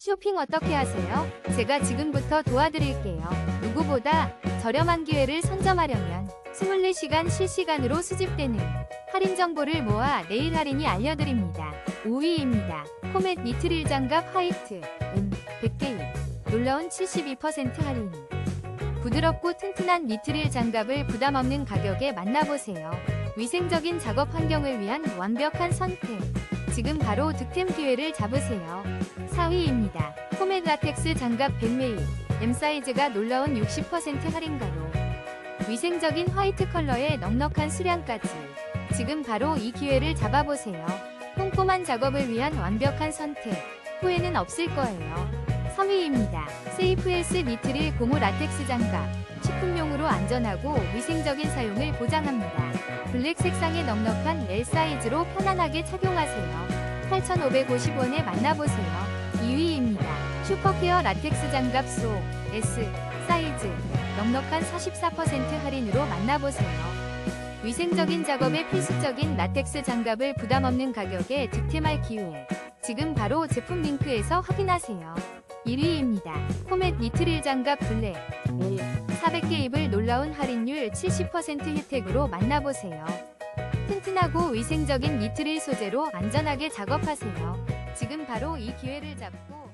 쇼핑 어떻게 하세요? 제가 지금부터 도와드릴게요. 누구보다 저렴한 기회를 선점하려면 24시간 실시간으로 수집되는 할인 정보를 모아 내일 할인이 알려드립니다. 5위입니다. 코멧 니트릴 장갑 화이트 M 100개입 놀라운 72% 할인 부드럽고 튼튼한 니트릴 장갑을 부담 없는 가격에 만나보세요. 위생적인 작업 환경을 위한 완벽한 선택. 지금 바로 득템 기회를 잡으세요. 4위입니다. 코멧 라텍스 장갑 100메이 M 사이즈가 놀라운 60% 할인가로 위생적인 화이트 컬러에 넉넉한 수량까지 지금 바로 이 기회를 잡아보세요. 꼼꼼한 작업을 위한 완벽한 선택 후회는 없을 거예요. 3위입니다. 세이프헬스 니트릴 고무 라텍스 장갑 식품용으로 안전하고 위생적인 사용을 보장합니다. 블랙 색상의 넉넉한 L 사이즈로 편안하게 착용하세요. 8,550원에 만나보세요. 2위입니다. 슈퍼케어 라텍스 장갑 소 S 사이즈 넉넉한 44% 할인으로 만나보세요. 위생적인 작업에 필수적인 라텍스 장갑을 부담 없는 가격에 득템할 기회. 지금 바로 제품 링크에서 확인하세요. 1위입니다. 코멧 니트릴 장갑 블랙 L 400개 입을 놀라운 할인율 70% 혜택으로 만나보세요. 튼튼하고 위생적인 니트릴 소재로 안전하게 작업하세요. 지금 바로 이 기회를 잡고